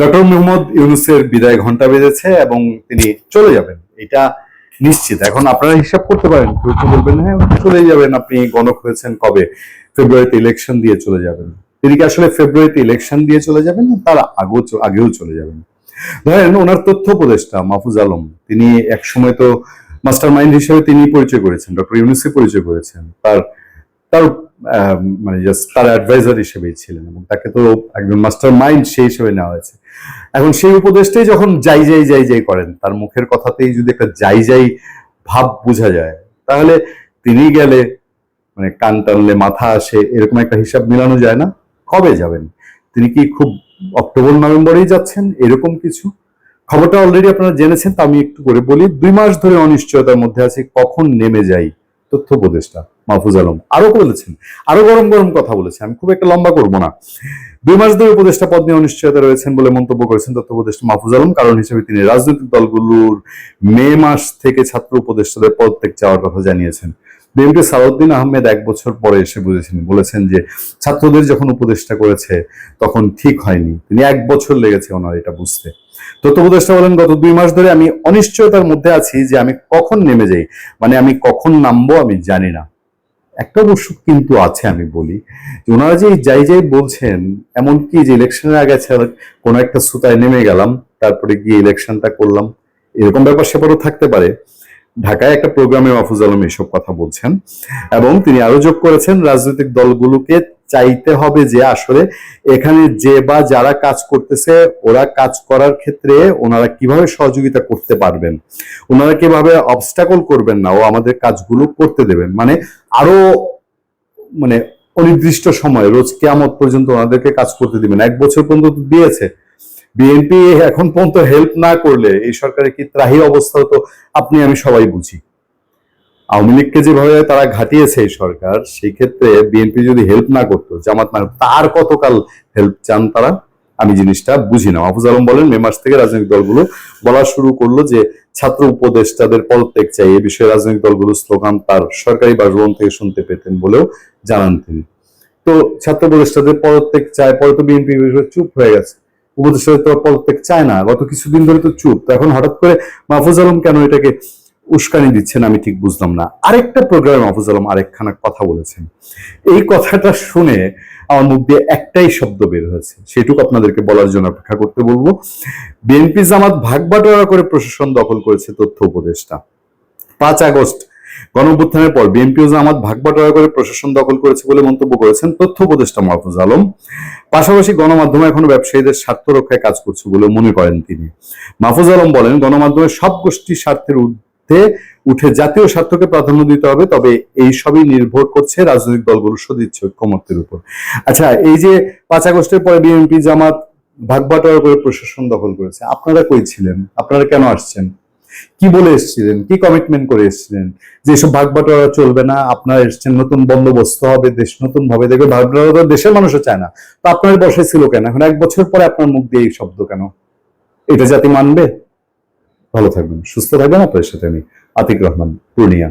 Doctor Mohammad ইউনুসের বিদায় ঘণ্টা বেজেছে এবং তিনি চলে যাবেন। এটা নিশ্চিত। এখন আপনারা হিসাব করতে পারেন বলবেন হ্যাঁ চলে যাবেন। আপনি গণক হয়েছেন কবে? ফেব্রুয়ারিতে ইলেকশন দিয়ে চলে যাবেন। তিনি কি আসলে ফেব্রুয়ারিতে ইলেকশন দিয়ে চলে যাবেন না, তার আগেও আগেও চলে যাবেন? ধরেন ওনার তথ্য উপদেষ্টা মাহফুজ আলম, তিনি এক সময় তো মাস্টার মাইন্ড হিসেবে তিনি পরিচয় করেছেন, ডক্টর ইউনুসে পরিচয় করেছেন। তার তার মানে জাস্ট তার অ্যাডভাইজার হিসেবেই ছিলেন এবং তাকে তো একজন মাস্টার মাইন্ড সেই হিসেবে নেওয়া হয়েছে। এখন সেই উপদেশটাই যখন যাই যাই যাই যাই করেন, তার মুখের কথাতেই যদি একটা যাই যাই ভাব বোঝা যায়, তাহলে তিনি গেলে মানে কান টানলে মাথা আসে, এরকম একটা হিসাব মেলানো যায় না, কবে যাবেন? তিনি কি খুব অক্টোবর, নভেম্বরেই যাচ্ছেন? এরকম কিছু? খবরটা অলরেডি আপনারা জেনেছেন, তা আমি একটু করে বলি, দুই মাস ধরে অনিশ্চয়তার মধ্যে আছে, কখন নেমে যাই? তথ্য উপদেষ্টা মাহফুজ আলম। আরও বলেছেন, আরও গরম গরম কথা বলেছেন আমি খুব একটা লম্বা করব না। দুই মাস ধরে উপদেষ্টা পদ নিয়ে অনিশ্চয়তা রয়েছেন বলে মন্তব্য করেছেন তথ্য উপদেষ্টা মাহফুজ আলম। কারণ হিসেবে তিনি রাজনৈতিক দলগুলোর মে মাস থেকে ছাত্র উপদেষ্টাদের পদ থেকে চাওয়ার কথা জানিয়েছেন। বিএনপি সালাউদ্দিন আহমেদ এক বছর পরে এসে বুঝেছেন, বলেছেন যে ছাত্রদের যখন উপদেষ্টা করেছে তখন ঠিক হয়নি। তিনি এক বছর লেগেছে ওনার এটা বুঝতে। উপদেষ্টা বলেন, গত দুই মাস ধরে আমি অনিশ্চয়তার মধ্যে আছি যে আমি কখন নেমে যাই মানে আমি কখন নামবো আমি জানি না। একটা অবশ্য কিন্তু আছে আমি বলি ওনারা যে যাই যাই বলছেন, এমনকি যে ইলেকশনের আগে কোনো একটা সুতায় নেমে গেলাম, তারপরে গিয়ে ইলেকশনটা করলাম, এরকম ব্যাপার সেপারও থাকতে পারে। ঢাকায় একটা প্রোগ্রামে মাহফুজ আলম এসব কথা বলছেন এবং তিনি আরও যোগ করেছেন, রাজনৈতিক দলগুলোকে চাইতে হবে যে আসলে এখানে যে বা যারা কাজ করতেছে, ওরা কাজ করার ক্ষেত্রে ওনারা কীভাবে সহযোগিতা করতে পারবেন? ওনারা কীভাবে অবস্টাকল করবেন না? ও আমাদের কাজগুলো করতে দেবেন। মানে আরও মানে অনির্দিষ্ট সময়, রোজ কেয়ামত পর্যন্ত ওনাদেরকে কাজ করতে দিবেন এক বছর পর্যন্ত দিয়েছে। বিএনপি এখন পর্যন্ত হেল্প না করলে এই সরকারের কি ত্রাহি অবস্থা হতো আপনি, আমি সবাই বুঝি। আওয়ামী লীগকে যেভাবে তারা ঘাটিয়েছে এই সরকার, সেই ক্ষেত্রে বিএনপি যদি হেল্প না করতো, জামাত না তার কতকাল হেল্প চান তারা? আমি জিনিসটা বুঝি না। মাহফুজ আলম বলেন, মে মাস থেকে রাজনৈতিক দলগুলো বলা শুরু করল যে ছাত্র উপদেষ্টাদের পদত্যাগ চাই। এ বিষয়ে রাজনৈতিক দলগুলো স্লোগান তার সরকারি বাসভবন থেকে শুনতে পেতেন বলেও জানান তিনি। তো ছাত্র উপদেষ্টাদের পদত্যাগ চায়, পরে তো বিএনপি চুপ হয়ে গেছে। উপদেষ্টাদের তো পদত্যাগ চায় না। গত কিছুদিন ধরে তো চুপ। তো এখন হঠাৎ করে মাহফুজ আলম কেন এটাকে উস্কানি দিচ্ছেন আমি ঠিক বুঝলাম না। আরেকটা প্রোগ্রামে মাহফুজ আলম আরেকখানা কথা বলেছেন। এই কথাটা শুনে আমার মুখ দিয়ে একটাই শব্দ বের হয়েছে। সেটুকু আপনাদেরকে বলার জন্য অপেক্ষা করতে বলব। বিএনপি জামাত ভাগ বাটোয়ারা করে প্রশাসন দখল করেছে তথ্য উপদেষ্টা। পাঁচ আগস্ট গণঅভ্যুত্থানের পর বিএনপি ও জামাত ভাগ বাটোয়ারা করে প্রশাসন দখল করেছে বলে মন্তব্য করেছেন তথ্য উপদেষ্টা মাহফুজ আলম। পাশাপাশি গণমাধ্যম এখনও ব্যবসায়ীদের স্বার্থ রক্ষায় কাজ করছে বলে মনে করেন তিনি। মাহফুজ আলম বলেন গণমাধ্যমের সব গোষ্ঠীর স্বার্থের ঊর্ধ্বে উঠে জাতীয় স্বার্থকে প্রাধান্য দিতে হবে, তবে এই সবই নির্ভর করছে রাজনৈতিক দলগুলোর সদিচ্ছ ঐক্যমত্যের উপর। আচ্ছা এই যে পাঁচ আগস্টের পরে বিএনপি, জামাত ভাগ বাটোয়ারা করে প্রশাসন দখল করেছে, আপনারা কই ছিলেন? আপনারা কেন আসছেন? কি বলে এসেছিলেন? কি কমিটমেন্ট করে এসেছিলেন? যে এসব ভাগ বাটোয়ারা চলবে না, আপনারা এসছেন, নতুন বন্দোবস্ত হবে, দেশ নতুন ভাবে দেখবে, ভাগ বাটোয়ারা দেশের মানুষও চায় না। তো আপনার বসে ছিল কেন? এখন এক বছর পরে আপনার মুখ দিয়ে এই শব্দ কেন? এটা জাতি মানবে? ভালো থাকবেন, সুস্থ থাকবেন। আপনাদের সাথে আমি আতিক রহমান, পূর্ণিয়া।